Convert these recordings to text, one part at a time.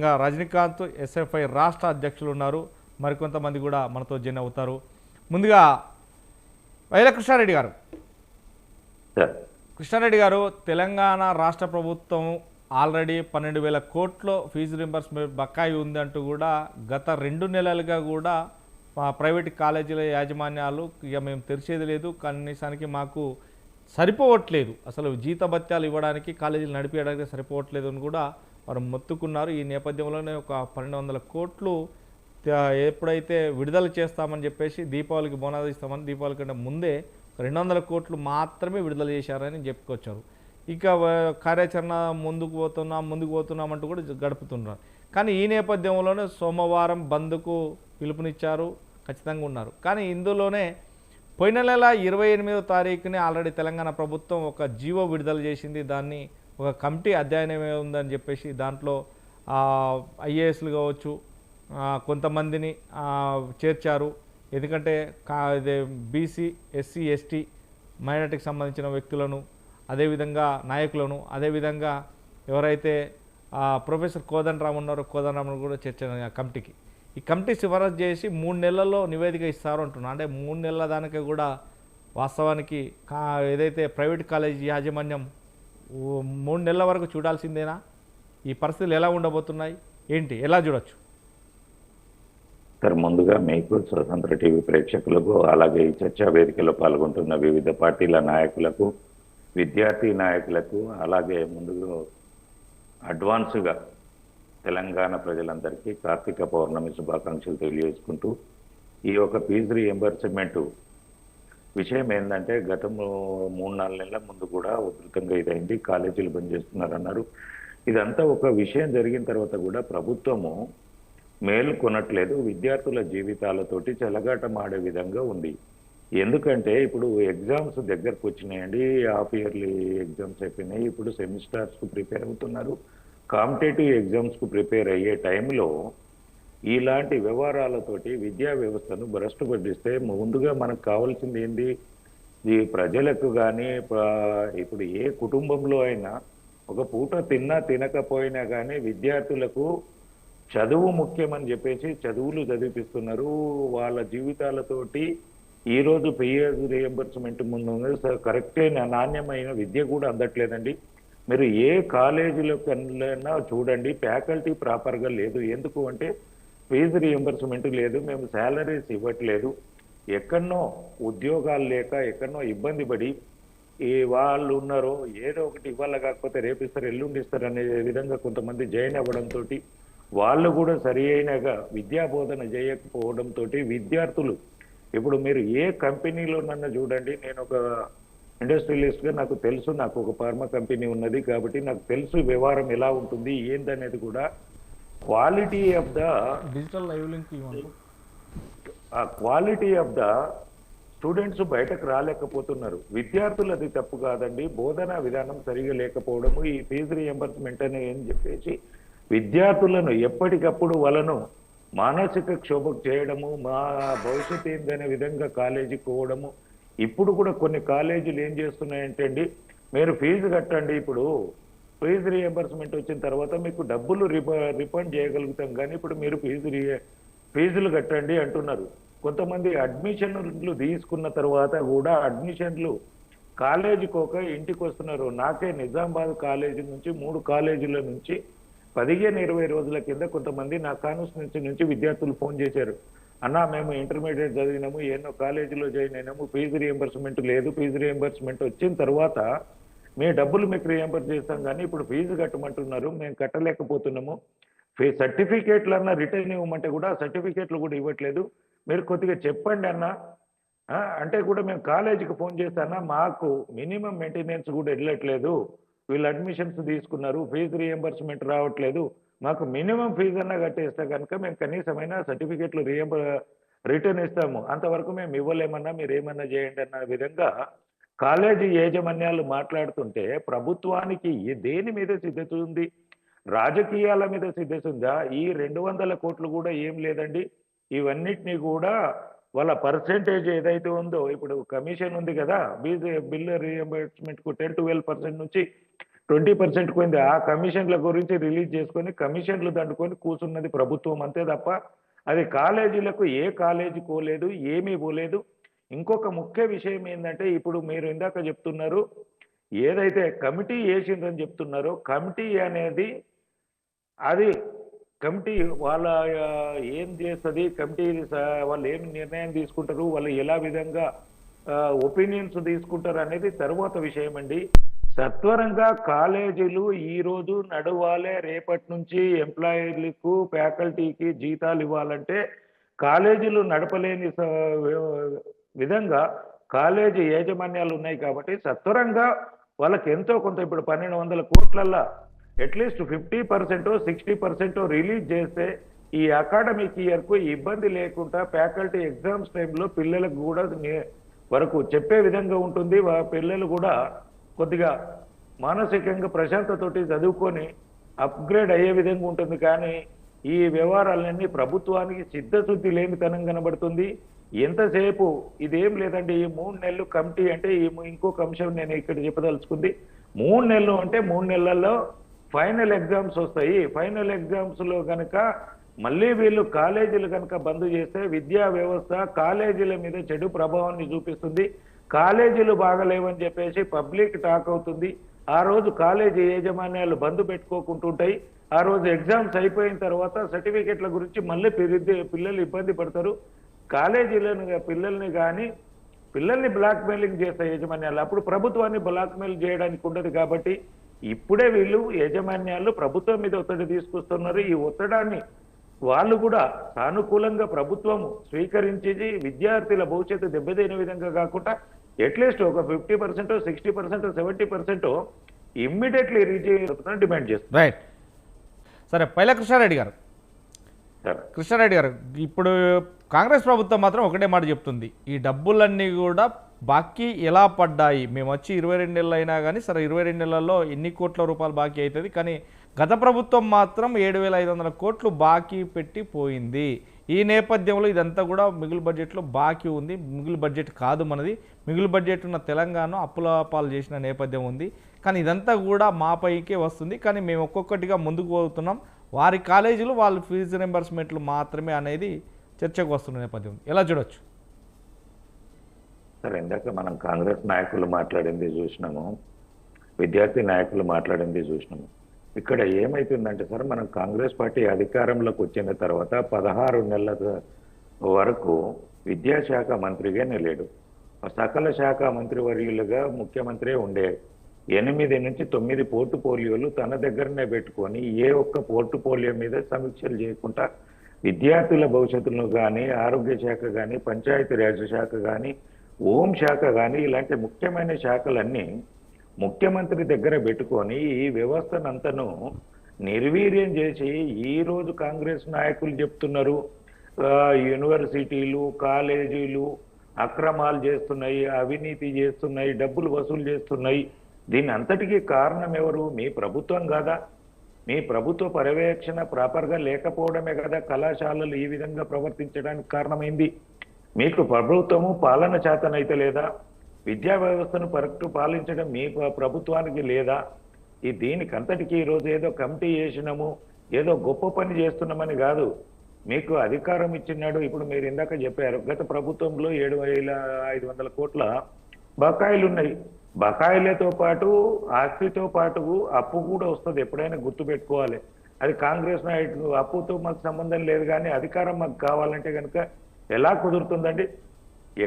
ప్రత్యేకంగా రజనీకాంత్ ఎస్ఎఫ్ఐ రాష్ట్ర అధ్యక్షులు ఉన్నారు. మరికొంతమంది కూడా మనతో జైన్ అవుతారు. ముందుగా వైల కృష్ణారెడ్డి గారు. కృష్ణారెడ్డి గారు తెలంగాణ రాష్ట్ర ప్రభుత్వం ఆల్రెడీ పన్నెండు వేల కోట్ల ఫీజు రింబర్స్మెంట్ బకాయి ఉందంటూ కూడా గత రెండు నెలలుగా కూడా మా ప్రైవేట్ కాలేజీల యాజమాన్యాలు ఇక మేము తెరిచేది లేదు. కనీసానికి మాకు సరిపోవట్లేదు. అసలు జీతభత్యాలు ఇవ్వడానికి కాలేజీలు నడిపించడానికి సరిపోవట్లేదు అని కూడా వారు మొత్తుకున్నారు. ఈ నేపథ్యంలోనే ఒక పన్నెండు వందల కోట్లు ఎప్పుడైతే విడుదల చేస్తామని చెప్పేసి దీపావళికి బోనాలు ఇస్తామని దీపావళి కంటే ముందే రెండు వందల కోట్లు మాత్రమే విడుదల చేశారని చెప్పుకొచ్చారు. ఇక కార్యాచరణ ముందుకు పోతున్నాం ముందుకు పోతున్నాం అంటూ కూడా గడుపుతున్నారు. కానీ ఈ నేపథ్యంలోనే సోమవారం బంద్కు పిలుపునిచ్చారు. ఖచ్చితంగా ఉన్నారు. కానీ ఇందులోనే పోయిన నెల ఇరవై ఎనిమిదో తారీఖుని ఆల్రెడీ తెలంగాణ ప్రభుత్వం ఒక జీవో విడుదల చేసింది. దాన్ని ఒక కమిటీ అధ్యయనం ఉందని చెప్పేసి దాంట్లో ఐఏఎస్లు కావచ్చు కొంతమందిని చేర్చారు. ఎందుకంటే కా బీసీ ఎస్సీ ఎస్టీ మైనార్టీకి సంబంధించిన వ్యక్తులను అదేవిధంగా నాయకులను అదేవిధంగా ఎవరైతే ప్రొఫెసర్ కోదండరామ్ ఉన్నారో కోదండరామ్ కూడా చేర్చారు ఆ కమిటీకి. ఈ కమిటీ సిఫారసు చేసి మూడు నెలల్లో నివేదిక ఇస్తారు అంటున్నా. అంటే మూడు నెలల దానికి కూడా వాస్తవానికి కా ఏదైతే ప్రైవేట్ కాలేజీ యాజమాన్యం మూడు నెలల వరకు చూడాల్సిందేనా? ఈ పరిస్థితులు ఎలా ఉండబోతున్నాయి? ఏంటి? ఎలా చూడొచ్చు? సార్ ముందుగా మీకు స్వతంత్ర టీవీ ప్రేక్షకులకు అలాగే ఈ చర్చా వేదికలో పాల్గొంటున్న వివిధ పార్టీల నాయకులకు విద్యార్థి నాయకులకు అలాగే ముందుగా అడ్వాన్స్గా తెలంగాణ ప్రజలందరికీ కార్తీక పౌర్ణమి శుభాకాంక్షలు తెలియజేసుకుంటూ ఈ యొక్క ఫీజు రీఎంబర్స్మెంటు విషయం ఏంటంటే గత మూడు నాలుగు నెలల ముందు కూడా ఉధృతంగా ఇదైంది. కాలేజీలు బంద్ చేస్తున్నారన్నారు. ఇదంతా ఒక విషయం జరిగిన తర్వాత కూడా ప్రభుత్వము మేల్కొనట్లేదు విద్యార్థుల జీవితాలతోటి చెలగాటం ఆడే విధంగా ఉంది. ఎందుకంటే ఇప్పుడు ఎగ్జామ్స్ దగ్గరకు వచ్చినాయండి. హాఫ్ ఇయర్లీ ఎగ్జామ్స్ అయిపోయినాయి. ఇప్పుడు సెమిస్టర్స్కు ప్రిపేర్ అవుతున్నారు. కాంపిటేటివ్ ఎగ్జామ్స్కు ప్రిపేర్ అయ్యే టైంలో ఇలాంటి వ్యవహారాలతోటి విద్యా వ్యవస్థను భ్రష్టు పట్టిస్తే ముందుగా మనకు కావాల్సింది ఏంది? ఈ ప్రజలకు కానీ ఇప్పుడు ఏ కుటుంబంలో అయినా ఒక పూట తిన్నా తినకపోయినా కానీ విద్యార్థులకు చదువు ముఖ్యమని చెప్పేసి చదువులు చదివిపిస్తున్నారు. వాళ్ళ జీవితాలతోటి ఈరోజు పిఎస్ రియంబర్స్మెంట్ ముందు కరెక్ట్ నాణ్యమైన విద్య కూడా అందట్లేదండి. మీరు ఏ కాలేజీలో కన్నా చూడండి ఫ్యాకల్టీ ప్రాపర్గా లేదు. ఎందుకు అంటే ఫీజు రీఎంబర్స్మెంట్ లేదు మేము శాలరీస్ ఇవ్వట్లేదు. ఎక్కడనో ఉద్యోగాలు లేక ఎక్కడనో ఇబ్బంది పడి ఏ వాళ్ళు ఉన్నారో ఏదో ఒకటి ఇవ్వాలి కాకపోతే రేపిస్తారు ఎల్లుండి ఇస్తారు అనే విధంగా కొంతమంది జాయిన్ అవ్వడంతో వాళ్ళు కూడా సరి అయినగా విద్యా బోధన చేయకపోవడంతో విద్యార్థులు ఇప్పుడు మీరు ఏ కంపెనీలో నన్ను చూడండి నేను ఒక ఇండస్ట్రియలిస్ట్గా నాకు తెలుసు నాకు ఒక ఫార్మా కంపెనీ ఉన్నది కాబట్టి నాకు తెలుసు వ్యవహారం ఎలా ఉంటుంది ఏందనేది కూడా quality of the digital live link ఆ క్వాలిటీ ఆఫ్ ద స్టూడెంట్స్ బయటకు రాలేకపోతున్నారు. విద్యార్థులు అది తప్పు కాదండి. బోధనా విధానం సరిగా లేకపోవడము ఈ ఫీజు రియంబర్స్మెంట్ అని ఏం చెప్పేసి విద్యార్థులను ఎప్పటికప్పుడు వాళ్ళను మానసిక క్షోభకు చేయడము మా భవిష్యత్ ఏందనే విధంగా కాలేజీకి పోవడము. ఇప్పుడు కూడా కొన్ని కాలేజీలు ఏం చేస్తున్నాయంటే అండి మీరు ఫీజు కట్టండి ఇప్పుడు. ఫీజు రియంబర్స్మెంట్ వచ్చిన తర్వాత మీకు డబ్బులు రిఫండ్ చేయగలుగుతాం. కానీ ఇప్పుడు మీరు ఫీజు రి- ఫీజులు కట్టండి అంటున్నారు. కొంతమంది అడ్మిషన్లు తీసుకున్న తర్వాత కూడా అడ్మిషన్లు కాలేజీకి ఒక ఇంటికి వస్తున్నారు నాకే నిజామాబాద్ కాలేజీ నుంచి మూడు కాలేజీల నుంచి పదిహేను ఇరవై రోజుల కింద కొంతమంది నా కాన్స్టిట్యూన్సీ నుంచి విద్యార్థులు ఫోన్ చేశారు. అన్న మేము ఇంటర్మీడియట్ చదివినాము ఎన్నో కాలేజీలో జాయిన్ అయినాము ఫీజు రియంబర్స్మెంట్ లేదు ఫీజు రియంబర్స్మెంట్ వచ్చిన తర్వాత మేము డబ్బులు మీకు రియంబర్స్ చేస్తాం కానీ ఇప్పుడు ఫీజు కట్టమంటున్నారు మేము కట్టలేకపోతున్నాము. ఫీ సర్టిఫికేట్లు అన్న రిటర్న్ ఇవ్వమంటే కూడా సర్టిఫికేట్లు కూడా ఇవ్వట్లేదు. మీరు కొద్దిగా చెప్పండి అన్న. అంటే కూడా మేము కాలేజీకి ఫోన్ చేస్తానా మాకు మినిమం మెయింటెనెన్స్ కూడా వెళ్ళట్లేదు. వీళ్ళు అడ్మిషన్స్ తీసుకున్నారు ఫీజు రియంబర్స్మెంట్ రావట్లేదు. మాకు మినిమం ఫీజు అన్నా కట్టేస్తే కనుక మేము కనీసమైన సర్టిఫికేట్లు రియంబర్ రిటర్న్ ఇస్తాము. అంతవరకు మేము ఇవ్వలేమన్నా మీరు ఏమన్నా చేయండి అన్న విధంగా కాలేజీ యాజమాన్యాలు మాట్లాడుతుంటే ప్రభుత్వానికి దేని మీద సిద్ధత ఉంది? రాజకీయాల మీద సిద్ధత ఉందా? ఈ రెండు వందల కోట్లు కూడా ఏం లేదండి? ఇవన్నిటినీ కూడా వాళ్ళ పర్సెంటేజ్ ఏదైతే ఉందో ఇప్పుడు కమిషన్ ఉంది కదా బీజే బిల్ రియంబర్స్మెంట్కు టెన్ ట్వెల్వ్ పర్సెంట్ నుంచి ట్వంటీ పర్సెంట్ పోయింది. ఆ కమిషన్ల గురించి రిలీజ్ చేసుకొని కమిషన్లు దండుకొని కూర్చున్నది ప్రభుత్వం అంతే తప్ప అది కాలేజీలకు ఏ కాలేజీ పోలేదు ఏమీ పోలేదు. ఇంకొక ముఖ్య విషయం ఏంటంటే ఇప్పుడు మీరు ఇందాక చెప్తున్నారు ఏదైతే కమిటీ వేసిందని చెప్తున్నారో కమిటీ అనేది అది కమిటీ వాళ్ళ ఏం చేస్తుంది కమిటీ వాళ్ళు ఏం నిర్ణయం తీసుకుంటారు వాళ్ళు ఎలా విధంగా ఒపీనియన్స్ తీసుకుంటారు అనేది తర్వాత విషయం అండి. సత్వరంగా కాలేజీలు ఈరోజు నడవాలే రేపటి నుంచి ఎంప్లాయీలకు ఫ్యాకల్టీకి జీతాలు ఇవ్వాలంటే కాలేజీలు నడపలేని స- విధంగా కాలేజీ యాజమాన్యాలు ఉన్నాయి కాబట్టి సత్వరంగా వాళ్ళకి ఎంతో కొంత ఇప్పుడు పన్నెండు వందల కోట్లల్లో at least fifty percent sixty percent release చేస్తే ఈ అకాడమిక్ ఇయర్కు ఇబ్బంది లేకుండా ఫ్యాకల్టీ ఎగ్జామ్స్ టైంలో పిల్లలకు కూడా వరకు చెప్పే విధంగా ఉంటుంది. వా- పిల్లలు కూడా కొద్దిగా మానసికంగా ప్రశాంతతోటి చదువుకొని అప్గ్రేడ్ అయ్యే విధంగా ఉంటుంది. కానీ ఈ వ్యవహారాలన్నీ ప్రభుత్వానికి చిత్తశుద్ధి లేనితనం కనబడుతుంది. ఎంతసేపు? ఇదేం లేదండి ఈ మూడు నెలలు కమిటీ అంటే ఈ ము- ఇంకొక అంశం నేను ఇక్కడ చెప్పదలుచుకుంది. మూడు నెలలు అంటే మూడు నెలల్లో ఫైనల్ ఎగ్జామ్స్ వస్తాయి. ఫైనల్ ఎగ్జామ్స్లో కనుక మళ్ళీ వీళ్ళు కాలేజీలు కనుక బంద్ చేస్తే విద్యా వ్యవస్థ కాలేజీల మీద చెడు ప్రభావాన్ని చూపిస్తుంది. కాలేజీలు బాగలేవని చెప్పేసి పబ్లిక్ టాక్ అవుతుంది. ఆ రోజు కాలేజీ యాజమాన్యాలు బంద్ పెట్టుకోకుంటుంటాయి ఆ రోజు ఎగ్జామ్స్ అయిపోయిన తర్వాత సర్టిఫికెట్ల గురించి మళ్ళీ పిల్లలు ఇబ్బంది పడతారు. కాలేజీలను పిల్లల్ని కానీ పిల్లల్ని బ్లాక్ మెయిలింగ్ చేస్తాయి యాజమాన్యాలు అప్పుడు ప్రభుత్వాన్ని బ్లాక్ మెయిల్ చేయడానికి ఉండదు కాబట్టి ఇప్పుడే వీళ్ళు యాజమాన్యాలు ప్రభుత్వం మీద ఒత్తిడి తీసుకొస్తున్నారు. ఈ ఒత్తిడాన్ని వాళ్ళు కూడా సానుకూలంగా ప్రభుత్వం స్వీకరించి విద్యార్థుల భవిష్యత్తు దెబ్బతైన విధంగా కాకుండా అట్లీస్ట్ ఒక fifty percent sixty percent seventy percent immediately reach demand చేస్తారు రైట్. సరే పైలకృష్ణారెడ్డి గారు కృష్ణారెడ్డి గారు ఇప్పుడు కాంగ్రెస్ ప్రభుత్వం మాత్రం ఒకటే మాట చెప్తుంది. ఈ డబ్బులన్నీ కూడా బాకీ ఎలా పడ్డాయి? మేము వచ్చి ఇరవై రెండు నెలలు అయినా కానీ సరే ఇరవై రెండు నెలల్లో ఎన్ని కోట్ల రూపాయలు బాకీ అవుతుంది కానీ గత ప్రభుత్వం మాత్రం ఏడు వేల ఐదు వందల కోట్లు బాకీ పెట్టి పోయింది. ఈ నేపథ్యంలో ఇదంతా కూడా మిగులు బడ్జెట్లో బాకీ ఉంది. మిగులు బడ్జెట్ కాదు మనది. మిగులు బడ్జెట్ ఉన్న తెలంగాణ అప్పుల పాలు చేసిన నేపథ్యం ఉంది. కానీ ఇదంతా కూడా మా పైకే వస్తుంది. కానీ మేము ఒక్కొక్కటిగా ముందుకు పోతున్నాం. వారి కాలేజీలు వాళ్ళ ఫీజు రింబర్స్మెంట్లు మాత్రమే అనేది చర్చకు వస్తున్న నేపథ్యం ఎలా చూడొచ్చు? సార్ ఇందాక మనం కాంగ్రెస్ నాయకులు మాట్లాడింది చూసినాము. విద్యార్థి నాయకులు మాట్లాడింది చూసినాము. ఇక్కడ ఏమైతుందంటే సార్ మనం కాంగ్రెస్ పార్టీ అధికారంలోకి వచ్చిన తర్వాత పదహారు నెలల వరకు విద్యాశాఖ మంత్రిగానే లేడు సకల శాఖ మంత్రివర్యులుగా ముఖ్యమంత్రి ఉండే ఎనిమిది నుంచి తొమ్మిది పోర్టుపోలియోలు తన దగ్గరనే పెట్టుకొని ఏ ఒక్క పోర్టుపోలియో మీద సమీక్షలు చేయకుండా విద్యార్థుల భవిష్యత్తును కానీ ఆరోగ్య శాఖ కానీ పంచాయతీరాజ్ శాఖ కానీ హోం శాఖ కానీ ఇలాంటి ముఖ్యమైన శాఖలన్నీ ముఖ్యమంత్రి దగ్గర పెట్టుకొని ఈ వ్యవస్థనంతను నిర్వీర్యం చేసి ఈ రోజు కాంగ్రెస్ నాయకులు చెప్తున్నారు. యూనివర్సిటీలు కాలేజీలు అక్రమాలు చేస్తున్నాయి అవినీతి చేస్తున్నాయి డబ్బులు వసూలు చేస్తున్నాయి. దీని అంతటికీ కారణం ఎవరు? మీ ప్రభుత్వం కాదా? మీ ప్రభుత్వ పర్యవేక్షణ ప్రాపర్గా లేకపోవడమే కదా కళాశాలలు ఈ విధంగా ప్రవర్తించడానికి కారణమైంది. మీకు ప్రభుత్వము పాలన చేతనైతే లేదా? విద్యా వ్యవస్థను కరెక్ట్ పాలించడం మీ ప్రభుత్వానికి లేదా? ఈ దీనికి అంతటికి ఈరోజు ఏదో కమిటీ చేసినాము ఏదో గొప్ప పని చేస్తున్నామని కాదు. మీకు అధికారం ఇచ్చినాడు. ఇప్పుడు మీరు ఇందాక చెప్పారు గత ప్రభుత్వంలో ఏడు వేల ఐదు వందల కోట్ల బకాయిలు ఉన్నాయి బకాయిలతో పాటు ఆస్తితో పాటు అప్పు కూడా వస్తుంది. ఎప్పుడైనా గుర్తుపెట్టుకోవాలి అది కాంగ్రెస్ నాయకులు అప్పుతో మాకు సంబంధం లేదు కానీ అధికారం మాకు కావాలంటే కనుక ఎలా కుదురుతుందండి?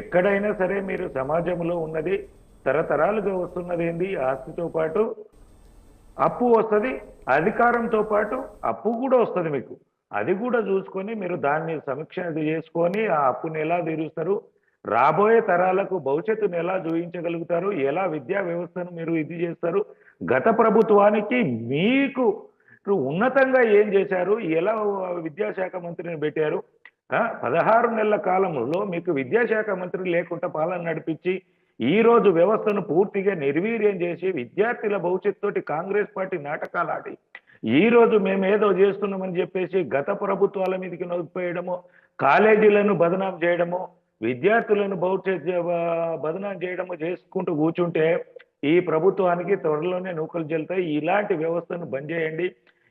ఎక్కడైనా సరే మీరు సమాజంలో ఉన్నది తరతరాలుగా వస్తున్నది ఏంది? ఆస్తితో పాటు అప్పు వస్తుంది అధికారంతో పాటు అప్పు కూడా వస్తుంది మీకు. అది కూడా చూసుకొని మీరు దాన్ని సమీక్ష చేసుకొని ఆ అప్పుని ఎలా తీరుస్తారు? రాబోయే తరాలకు భవిష్యత్తును ఎలా చూపించగలుగుతారు ఎలా విద్యా వ్యవస్థను మీరు ఇది చేస్తారు? గత ప్రభుత్వానికి మీకు ఉన్నతంగా ఏం చేశారు? ఎలా విద్యాశాఖ మంత్రిని పెట్టారు? పదహారు నెలల కాలంలో మీకు విద్యాశాఖ మంత్రి లేకుండా పాలన నడిపించి ఈ రోజు వ్యవస్థను పూర్తిగా నిర్వీర్యం చేసి విద్యార్థుల భవిష్యత్తుతోటి కాంగ్రెస్ పార్టీ నాటకాలు ఆడి ఈ రోజు మేము ఏదో చేస్తున్నామని చెప్పేసి గత ప్రభుత్వాల మీదకి నొప్పిపోయడము కాలేజీలను బదనాం చేయడము విద్యార్థులను భవిష్యత్ బదనాం చేయడము చేసుకుంటూ కూర్చుంటే ఈ ప్రభుత్వానికి త్వరలోనే నూకలు చెల్తాయి ఇలాంటి వ్యవస్థను బంద్ చేయండి.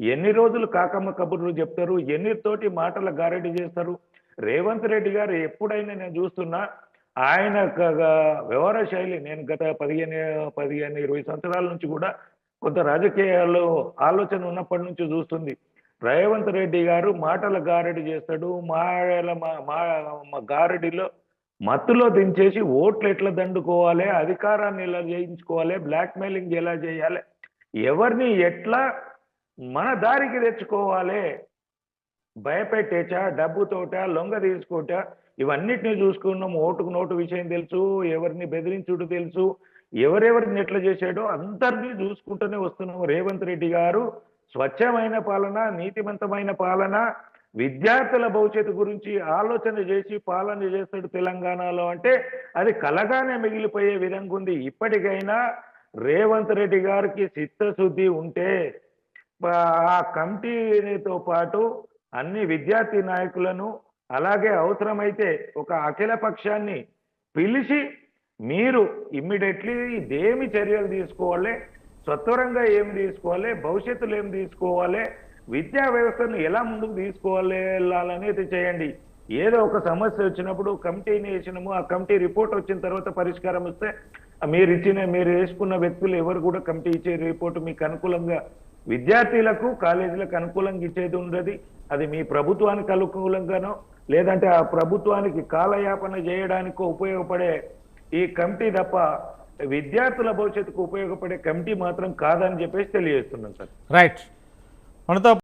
ఎన్ని రోజులు కాకమ్మ కబుర్లు చెప్తారు? ఎన్ని తోటి మాటల గారెడి చేస్తారు? రేవంత్ రెడ్డి గారు ఎప్పుడైనా నేను చూస్తున్నా ఆయన వ్యవహార శైలి నేను గత పదిహేను పదిహేను ఇరవై సంవత్సరాల నుంచి కూడా కొంత రాజకీయాల్లో ఆలోచన ఉన్నప్పటి నుంచి చూస్తుంది. రేవంత్ రెడ్డి గారు మాటల గారడి చేస్తాడు మాటల మా- మా గారడిలో మత్తులో దించేసి ఓట్లు ఎట్లా దండుకోవాలి అధికారాన్ని ఎలా చేయించుకోవాలి బ్లాక్ మెయిలింగ్ ఎలా చేయాలి ఎవరిని ఎట్లా మన దారికి తెచ్చుకోవాలి భయపెట్టేచా డబ్బుతోట లొంగ తీసుకోట ఇవన్నిటిని చూసుకున్నాం ఓటుకు నోటు విషయం తెలుసు ఎవరిని బెదిరించుడు తెలుసు ఎవరెవరిని ఎట్లా చేశాడో అందరినీ చూసుకుంటూనే వస్తున్నాం రేవంత్ రెడ్డి గారు. స్వచ్ఛమైన పాలన నీతివంతమైన పాలన విద్యార్థుల భవిష్యత్తు గురించి ఆలోచన చేసి పాలన చేస్తాడు తెలంగాణలో అంటే అది కలగానే మిగిలిపోయే విధంగా ఉంది. ఇప్పటికైనా రేవంత్ రెడ్డి గారికి చిత్తశుద్ధి ఉంటే ఆ కమిటీతో పాటు అన్ని విద్యార్థి నాయకులను అలాగే అవసరమైతే ఒక అఖిల పక్షాన్ని పిలిచి మీరు ఇమ్మీడియట్లీ ఇదేమి చర్యలు తీసుకోవాలి? సత్వరంగా ఏమి తీసుకోవాలి? భవిష్యత్తులో ఏం తీసుకోవాలి? విద్యా వ్యవస్థను ఎలా ముందుకు తీసుకోవాలి వెళ్ళాలనేది చేయండి. ఏదో ఒక సమస్య వచ్చినప్పుడు కమిటీని వేసినాము ఆ కమిటీ రిపోర్ట్ వచ్చిన తర్వాత పరిష్కారం వస్తే మీరు ఇచ్చిన మీరు వేసుకున్న వ్యక్తులు ఎవరు కూడా కమిటీ ఇచ్చే రిపోర్ట్ మీకు అనుకూలంగా విద్యార్థులకు కాలేజీలకు అనుకూలంగా ఇచ్చేది ఉండదు. అది మీ ప్రభుత్వానికి అనుకూలంగానో లేదంటే ఆ ప్రభుత్వానికి కాలయాపన చేయడానికి ఉపయోగపడే ఈ కమిటీ తప్ప విద్యార్థుల భవిష్యత్తుకు ఉపయోగపడే కమిటీ మాత్రం కాదని చెప్పేసి తెలియజేస్తున్నాం సార్. రైట్ మనతో